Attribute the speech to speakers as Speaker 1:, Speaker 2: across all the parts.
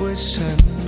Speaker 1: wishing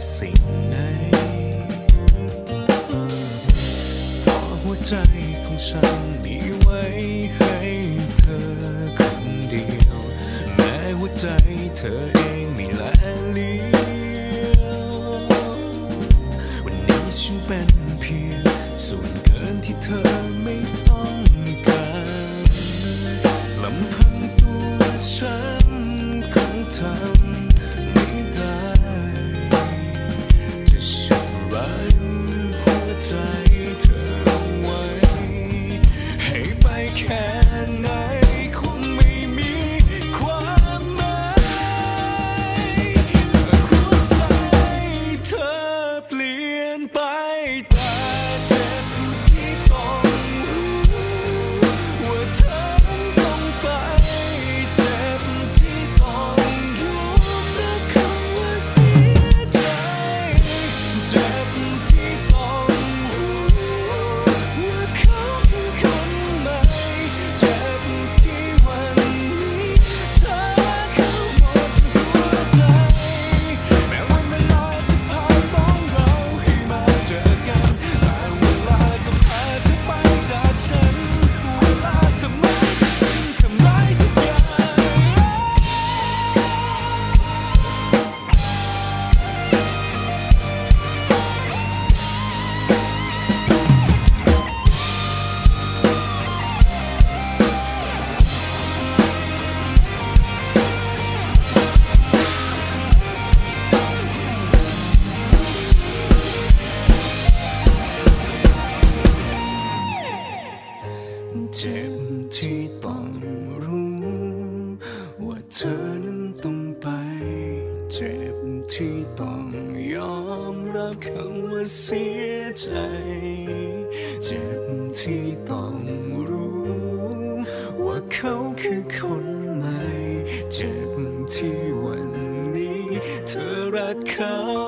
Speaker 1: คือสิ่งไหนพอหัวใจของฉันมีไว้ให้เธอคนเดียว แม้หัวใจเธอเองไม่ละเลี้ยววันนี้ฉันเป็นเพียงส่วนเกินที่เธอไม่ต้องการลำพังตัวฉันของเธอ เจ็บที่ต้องรู้ ว่าเธอนั้นต้องไป เจ็บที่ต้องยอมรับคำว่าเสียใจ เจ็บที่ต้องรู้ ว่าเขาคือคนใหม่ เจ็บที่วันนี้ เธอรักเขา